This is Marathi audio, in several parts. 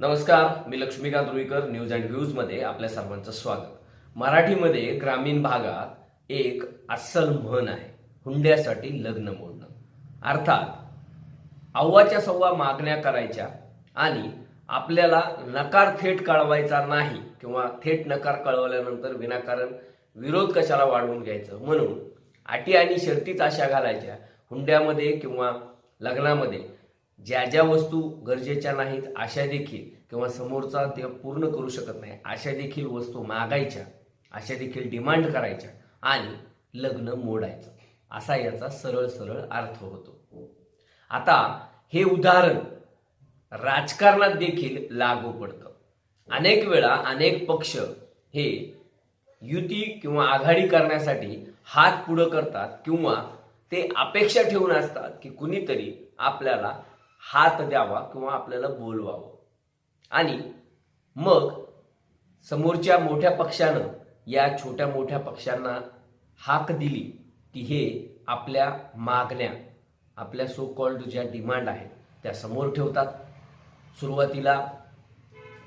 नमस्कार मी लक्ष्मीकांत रुईकर न्यूज अँड व्ह्यूजमध्ये आपल्या सर्वांचं स्वागत. मराठीमध्ये ग्रामीण भागात एक अस्सल म्हण आहे हुंड्यासाठी लग्न मोडणं. अर्थात अव्वाच्या सव्वा मागण्या करायच्या आणि आपल्याला नकार थेट कळवायचा नाही किंवा थेट नकार कळवल्यानंतर विनाकारण विरोध कशाला वाढवून घ्यायचं? म्हणून अटी आणि शर्तीच अशा घालायच्या. हुंड्यामध्ये किंवा लग्नामध्ये ज्या ज्या वस्तू गरजेच्या नाहीत अशा देखील किंवा समोरचा ते पूर्ण करू शकत नाही अशा देखील वस्तू मागायच्या अशा देखील डिमांड करायच्या आणि लग्न मोडायचं. असा याचा सरळ सरळ अर्थ होतो. आता हे उदाहरण राजकारणात देखील लागू पडतं. अनेक वेळा अनेक पक्ष हे युती किंवा आघाडी करण्यासाठी हात पुढं करतात किंवा ते अपेक्षा ठेवून असतात की कुणीतरी आपल्याला हात द्यावा किंवा आपल्याला बोलवावं. आणि मग समोरच्या मोठ्या पक्षानं या छोट्या मोठ्या पक्षांना हाक दिली की हे आपल्या मागण्या आपल्या सो कॉल्ड ज्या डिमांड आहेत त्या समोर ठेवतात. सुरुवातीला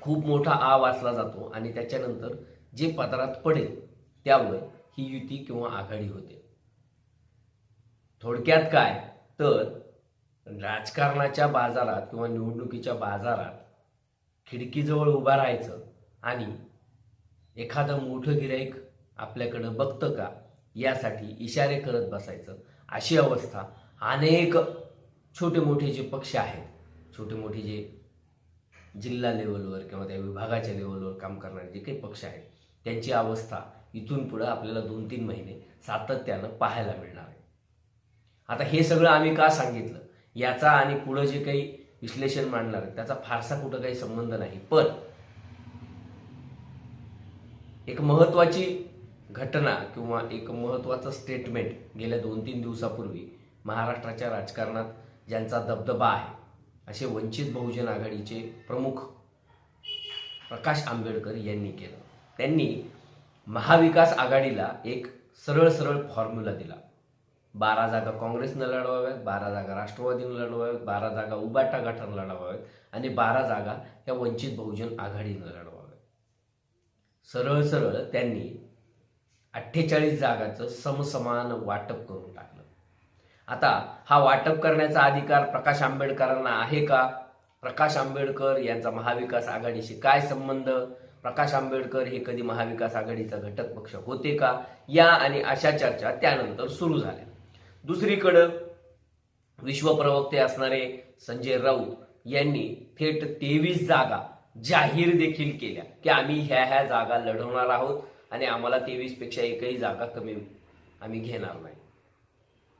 खूप मोठा आ वाचला जातो आणि त्याच्यानंतर जे पदरात पडेल त्यावर ही युती किंवा आघाडी होते. थोडक्यात काय? तर राजकारणाच्या बाजारात किंवा निवडणुकीच्या बाजारात खिडकीजवळ उभा राहायचं आणि एखादं मोठं गिराईक आपल्याकडं बघतं का यासाठी इशारे करत बसायचं. अशी अवस्था अनेक छोटे मोठे जे पक्ष आहेत छोटे मोठे जे जिल्हा लेवलवर किंवा त्या विभागाच्या लेवलवर काम करणारे जे काही पक्ष आहेत त्यांची अवस्था इथून पुढं आपल्याला दोन तीन महिने सातत्यानं पाहायला मिळणार आहे. आता हे सगळं आम्ही का सांगितलं? याचा आणि पुढं जे काही विश्लेषण मांडणार आहे त्याचा फारसा कुठं काही संबंध नाही. पण एक महत्वाची घटना किंवा एक महत्वाचं स्टेटमेंट गेल्या दोन तीन दिवसापूर्वी महाराष्ट्राच्या राजकारणात ज्यांचा दबदबा आहे असे वंचित बहुजन आघाडीचे प्रमुख प्रकाश आंबेडकर यांनी केलं. त्यांनी महाविकास आघाडीला एक सरळ सरळ फॉर्म्युला दिला. बारा जागा काँग्रेसनं लढवाव्यात बारा जागा राष्ट्रवादीनं लढवाव्यात बारा जागा उबाटा गटानं लढवाव्यात आणि बारा जागा या वंचित बहुजन आघाडीनं लढवाव्यात. सरळ सरळ त्यांनी अठ्ठेचाळीस जागाचं समसमान वाटप करून टाकलं. आता हा वाटप करण्याचा अधिकार प्रकाश आंबेडकरांना आहे का? प्रकाश आंबेडकर यांचा महाविकास आघाडीशी काय संबंध? प्रकाश आंबेडकर हे कधी महाविकास आघाडीचा घटक पक्ष होते का? या आणि अशा चर्चा त्यानंतर सुरू झाल्या. दुसरीकडं विश्वप्रवक्ते असणारे संजय राऊत यांनी थेट तेवीस जागा जाहीर देखील केल्या की आम्ही ह्या ह्या जागा लढवणार आहोत आणि आम्हाला तेवीसपेक्षा एकही जागा कमी आम्ही घेणार नाही.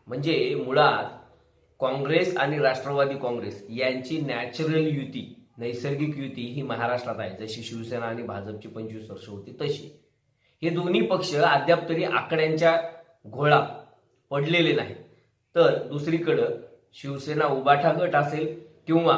म्हणजे मुळात काँग्रेस आणि राष्ट्रवादी काँग्रेस यांची नॅचरल युती नैसर्गिक युती ही महाराष्ट्रात आहे. जशी शिवसेना आणि भाजपची पंचवीस वर्ष होती तशी. हे दोन्ही पक्ष अद्याप तरी आकड्यांच्या घोळा पडलेले नाही. तर दुसरीकडं शिवसेना उबाठा गट असेल किंवा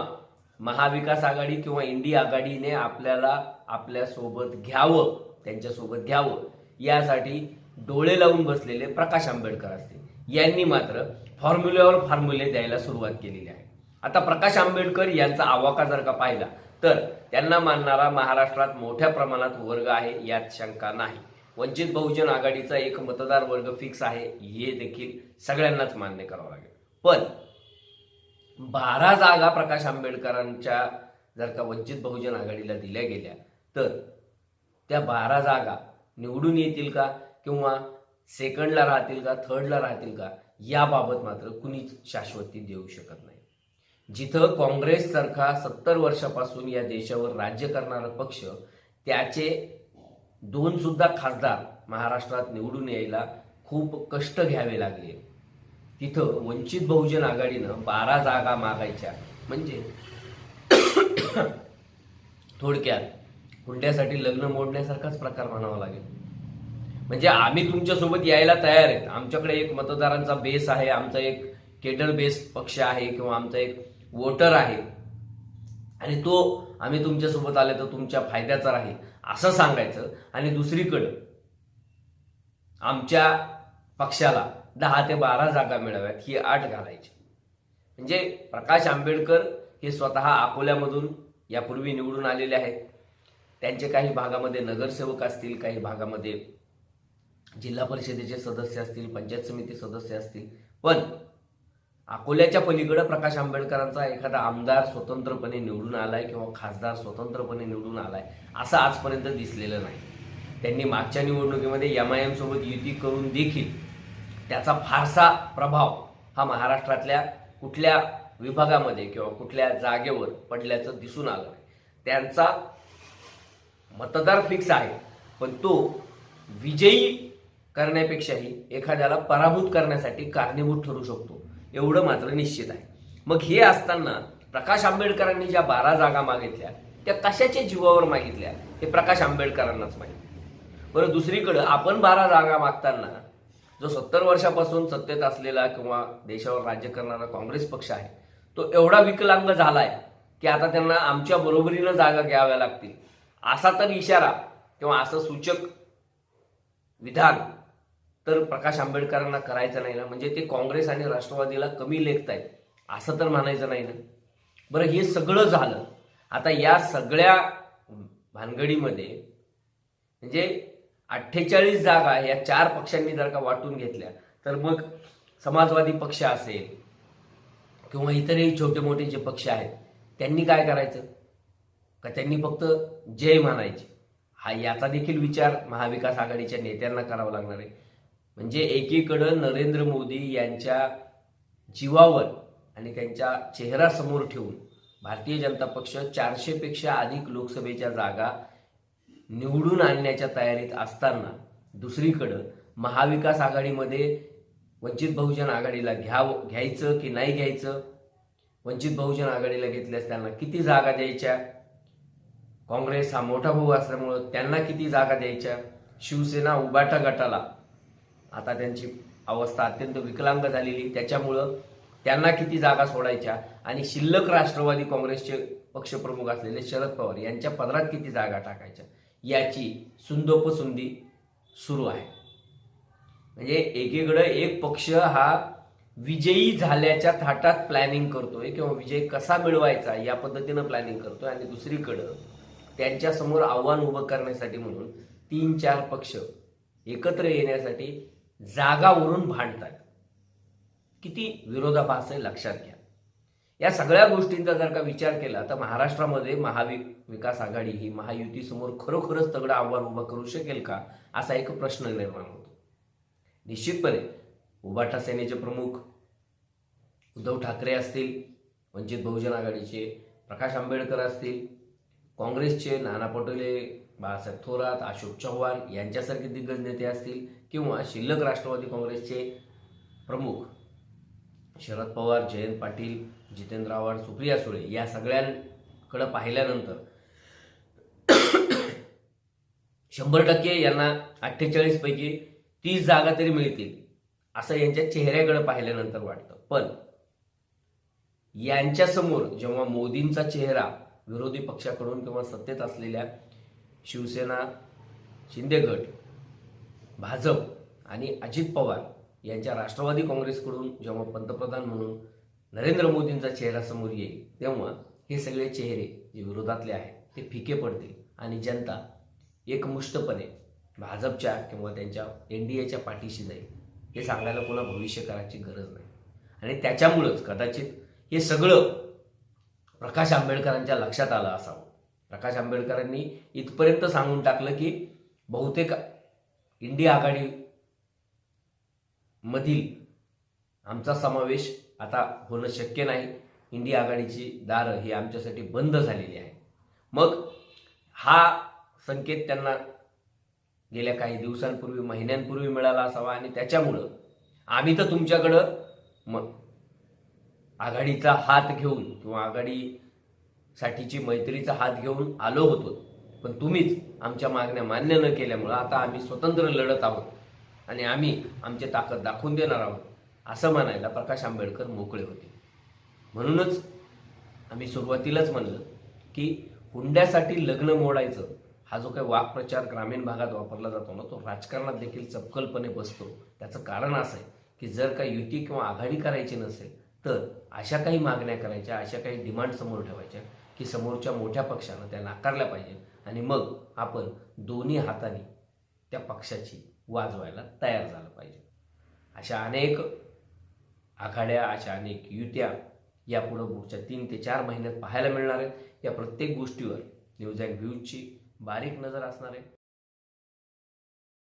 महाविकास आघाडी किंवा इंडी आघाडीने आपल्याला आपल्यासोबत घ्यावं त्यांच्यासोबत घ्यावं यासाठी डोळे लावून बसलेले प्रकाश आंबेडकर असतील. यांनी मात्र फॉर्म्युल्यावर फॉर्म्युले द्यायला सुरुवात केलेली आहे. आता प्रकाश आंबेडकर यांचा आवाका जर का पाहिला तर त्यांना मानणारा महाराष्ट्रात मोठ्या प्रमाणात वर्ग आहे यात शंका नाही. वंचित बहुजन आघाडीचा एक मतदार वर्ग फिक्स आहे हे देखील सगळ्यांनाच मान्य करावं लागेल. पण बारा जागा प्रकाश आंबेडकरांच्या जर का वंचित बहुजन आघाडीला दिल्या गेल्या तर त्या बारा जागा निवडून येतील का? किंवा सेकंडला राहतील का थर्डला राहतील का? याबाबत मात्र कुणीच शाश्वती देऊ शकत नाही. जिथं काँग्रेससारखा सत्तर वर्षापासून या देशावर राज्य करणारा पक्ष त्याचे दोन सुद्धा खासदार महाराष्ट्रात निवडून यायला खूप कष्ट घ्यावे लागले. तिथं वंचित बहुजन आघाडीनं बारा जागा मागायच्या. म्हणजे थोडक्यात हुंड्यासाठी लग्न मोडण्यासारखाच प्रकार म्हणावा लागेल. म्हणजे आम्ही तुमच्यासोबत यायला तयार आहेत. आमच्याकडे एक मतदारांचा बेस आहे आमचा एक केडर बेस पक्ष आहे किंवा आमचा एक वोटर आहे. आणि तो आम्ही तुमच्यासोबत आले तर तुमच्या फायद्याचा राहील. असं सांगायचं. आणि दुसरीकडं आमच्या पक्षाला दहा ते बारा जागा मिळाव्यात ही आठ घालायची. म्हणजे प्रकाश आंबेडकर हे स्वतः अकोल्यामधून यापूर्वी निवडून आलेले आहेत. त्यांचे काही भागामध्ये नगरसेवक असतील काही भागामध्ये जिल्हा परिषदेचे सदस्य असतील पंचायत समिती सदस्य असतील. पण अकोल्याच्या पलीकडे प्रकाश आंबेडकरांचा एखादा आमदार स्वतंत्रपणे निवडून आलाय किंवा खासदार स्वतंत्रपणे निवडून आलाय असं आजपर्यंत दिसलेलं नाही. त्यांनी मागच्या निवडणुकीमध्ये एम आय एमसोबत युती करून देखील त्याचा फारसा प्रभाव हा महाराष्ट्रातल्या कुठल्या विभागामध्ये किंवा कुठल्या जागेवर पडल्याचं दिसून आलं नाही. त्यांचा मतदार फिक्स आहे पण तो विजयी करण्यापेक्षाही एखाद्याला पराभूत करण्यासाठी कारणीभूत ठरू शकतो. एवढं मात्र निश्चित आहे. मग हे असताना प्रकाश आंबेडकरांनी ज्या बारा जागा मागितल्या त्या कशाच्या जीवावर मागितल्या हे प्रकाश आंबेडकरांनाच माहिती बरं दुसरीकडं आपण बारा जागा मागताना जो सत्तर वर्षापासून सत्तेत असलेला किंवा देशावर राज्य करणारा काँग्रेस पक्ष आहे तो एवढा विकलांग झालाय की आता त्यांना आमच्या बरोबरीनं जागा घ्याव्या लागतील. असा तर इशारा किंवा असं सूचक विधान तर प्रकाश आंबेडकरांना करायचं नाही ना. म्हणजे ते काँग्रेस आणि राष्ट्रवादीला कमी लेखतायत. असं तर म्हणायचं नाही ना. बरं हे सगळं झालं. आता या सगळ्या भानगडीमध्ये म्हणजे अठ्ठेचाळीस जागा या चार पक्षांनी जर का वाटून घेतल्या तर मग समाजवादी पक्ष असेल किंवा इतरही छोटे मोठे जे पक्ष आहेत त्यांनी काय करायचं? का त्यांनी फक्त जय म्हणायचे? हा याचा देखील विचार महाविकास आघाडीच्या नेत्यांना करावा लागणार आहे. म्हणजे एकीकडं नरेंद्र मोदी यांच्या जीवावर आणि त्यांच्या चेहरा समोर ठेवून भारतीय जनता पक्ष चारशेपेक्षा अधिक लोकसभेच्या जागा निवडून आणण्याच्या तयारीत असताना दुसरीकडं महाविकास आघाडीमध्ये वंचित बहुजन आघाडीला घ्यावं घ्यायचं की नाही घ्यायचं? वंचित बहुजन आघाडीला घेतल्यास त्यांना किती जागा द्यायच्या? काँग्रेस हा मोठा भाऊ असल्यामुळं त्यांना किती जागा द्यायच्या? शिवसेना उबाटा गटाला आता त्यांची अवस्था अत्यंत विकलांग झालेली. त्याच्यामुळं त्यांना किती जागा सोडायच्या? आणि शिल्लक राष्ट्रवादी काँग्रेसचे पक्षप्रमुख असलेले शरद पवार यांच्या पदरात किती जागा टाकायच्या? याची सुंदोपसुंदी सुरू आहे. म्हणजे एकीकडं एक पक्ष हा विजयी झाल्याच्या थाटात प्लॅनिंग करतोय किंवा विजय कसा मिळवायचा या पद्धतीनं प्लॅनिंग करतोय आणि दुसरीकडं त्यांच्यासमोर आव्हान उभं करण्यासाठी म्हणून तीन चार पक्ष एकत्र येण्यासाठी जागावरून भांडतात. किती विरोधाभास आहे लक्षात घ्या. या सगळ्या गोष्टींचा जर का विचार केला तर महाराष्ट्रामध्ये महावि विकास आघाडी ही महायुतीसमोर खरोखरच तगडं आव्हान उभं करू शकेल का असा एक प्रश्न निर्माण होतो. निश्चितपणे उभाटा सेनेचे प्रमुख उद्धव ठाकरे असतील वंचित बहुजन आघाडीचे प्रकाश आंबेडकर असतील काँग्रेसचे नाना पटोले बाळासाहेब थोरात अशोक चव्हाण यांच्यासारखे दिग्गज नेते असतील किंवा शिल्लक राष्ट्रवादी काँग्रेसचे प्रमुख शरद पवार जयंत पाटील जितेंद्र आव्हाड सुप्रिया सुळे या सगळ्यांकडं पाहिल्यानंतर शंभर टक्के यांना अठ्ठेचाळीस पैकी तीस जागा तरी मिळतील असं यांच्या चेहऱ्याकडे पाहिल्यानंतर वाटतं. पण यांच्यासमोर जेव्हा मोदींचा चेहरा विरोधी पक्षाकडून किंवा सत्तेत असलेल्या शिवसेना शिंदे गट भाजप आणि अजित पवार यांच्या राष्ट्रवादी काँग्रेसकडून जेव्हा पंतप्रधान म्हणून नरेंद्र मोदींचा चेहरा समोर येईल तेव्हा हे सगळे चेहरे जे विरोधातले आहेत ते फिके पडतील आणि जनता एकमुष्टपणे भाजपच्या किंवा त्यांच्या एन डी एच्या पाठीशी जाईल. हे सांगायला कोणा भविष्य करायची गरज नाही. आणि त्याच्यामुळंच कदाचित हे सगळं प्रकाश आंबेडकरांच्या लक्षात आलं असावं. प्रकाश आंबेडकरांनी इथपर्यंत सांगून टाकलं की बहुतेक इंडिया आघाडी मधील आमचा समावेश आता होणं शक्य नाही. इंडिया आघाडीची दारं ही आमच्यासाठी बंद झालेली आहे मग हा संकेत त्यांना गेल्या काही दिवसांपूर्वी महिन्यांपूर्वी मिळाला असावा आणि त्याच्यामुळं आम्ही तर तुमच्याकडं म आघाडीचा हात घेऊन किंवा आघाडी साठीची मैत्रीचा हात घेऊन आलो होतो. पण तुम्हीच आमच्या मागण्या मान्य न केल्यामुळं आता आम्ही स्वतंत्र लढत आहोत आणि आम्ही आमची ताकद दाखवून देणार आहोत असं म्हणायला प्रकाश आंबेडकर मोकळे होते. म्हणूनच आम्ही सुरुवातीलाच म्हणलं की हुंड्यासाठी लग्न मोडायचं हा जो काही वाक्प्रचार ग्रामीण भागात वापरला जातो ना तो राजकारणात देखील चपकलपणे बसतो. त्याचं कारण असं आहे की जर काही युती किंवा आघाडी करायची नसेल तर अशा काही मागण्या करायच्या अशा काही डिमांड समोर ठेवायच्या की समोरच्या मोठ्या पक्षानं त्या नाकारल्या पाहिजे. आणि मग आपण दोन्ही हाताने त्या पक्षाची वाजवायला तयार झालं पाहिजे. अशा अनेक आघाड्या अशा अनेक युत्या यापुढं पुढच्या तीन ते चार महिन्यात पाहायला मिळणार आहेत. या प्रत्येक गोष्टीवर न्यूज अँड व्ह्यूजची बारीक नजर असणार आहे.